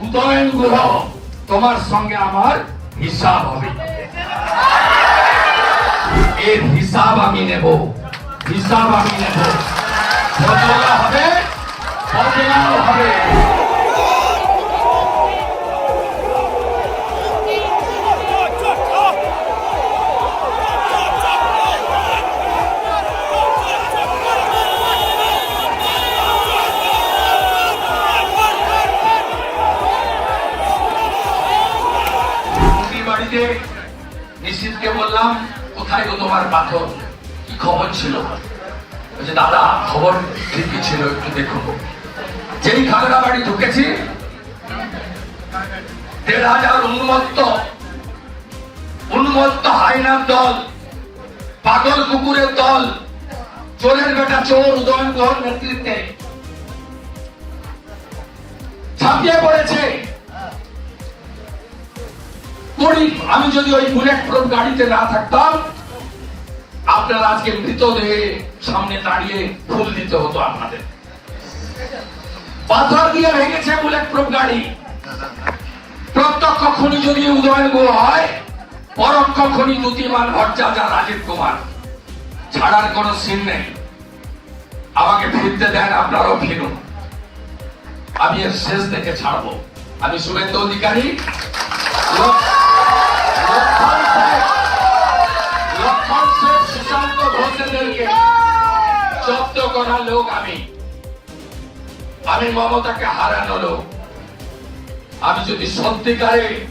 উদয়ন গ্রহ তোমার সঙ্গে আমার হিসাব হবে। এর হিসাব আমি নেব। হিসাব আমি নেব। হবে হবে। বাড়িতে নিশ্চিতকে বললাম, কোথায় গো তোমার পাথর? কি খবর ছিল? বলছে, দাদা, খবর ঠিকই ছিল, একটু দেখুন। যেই খাগড়া বাড়ি ঢুকেছি, দেড় হাজার উন্মত্ত উন্মত্ত হাইনার দল, পাগল কুকুরের দল, চোরের বেটা চোর উদয়ন গুহর নেতৃত্বে, ছাপিয়ে পড়েছে। করি, আমি যদি ওই বুলেট প্রুফ গাড়িতে না থাকতাম, আপনার আজকে মৃতদেহে সামনে দাঁড়িয়ে ফুল দিতে হতো আপনাদের। পাথর দিয়ে ভেঙেছে বুলেট প্রুফ গাড়ি। প্রত্যক্ষ খনি যদি উদয়ন গো হয়, পরোক্ষ খনি দুতিমান ভট্টাচার্য রাজীব কুমার। ছাড়ার কোন সিন নেই। আমাকে ফিরতে দেন, আপনারাও ফিরুন। আমি এর শেষ দেখে ছাড়বো। আমি শুভেন্দু অধিকারী। জব্দ করা লোক আমি। আমি মমতাকে হারানো লোক। আমি যদি সত্যিকারে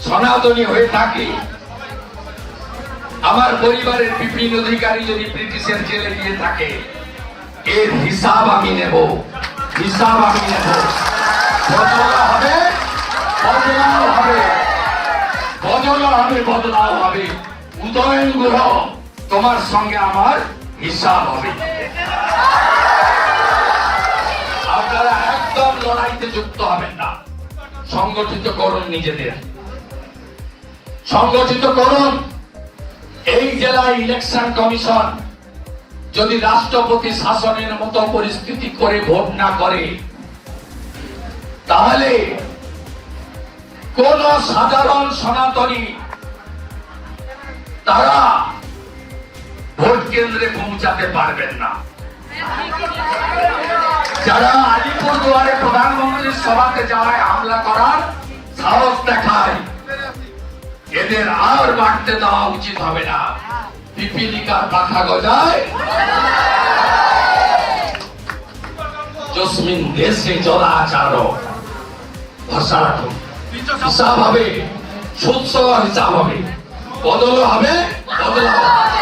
সনাতনী হয়ে থাকি, আমার পরিবারের বিপিন অধিকারী যদি ব্রিটিশের জেলে গিয়ে থাকে, এর হিসাব আমি নেব। হিসাব আমি নেব। হবে, বদলাও হবে। বদলা হবে, বদলাও হবে। উদয়ন গ্রহ তোমার সঙ্গে আমার হিসাব হবে। আপনারা একদম লড়াইতে যুক্ত হবেন না। সংগঠিত করুন নিজেদের। সংগঠিত করুন। এই জেলায় ইলেকশন কমিশন যদি রাষ্ট্রপতি শাসনের মতো পরিস্থিতি করে ভোট না করে, তাহলে কোন সাধারণ সনাতনী তারা কেন্দ্রে পৌঁছাতে পারবেন না। যারা আলিপুর দুয়ারে প্রধানমন্ত্রীর সভাতে যাওয়ায় হামলা করার সাহস দেখায়, এদের আর বাড়তে দেওয়া উচিত হবে না। পিপিলিকার পাখা গজায়। জসমিন দেশে জলাচার। ভরসা রাখুন। হিসাব হবে সুৎস হিসাব হবে। বদল হবে বদল হবে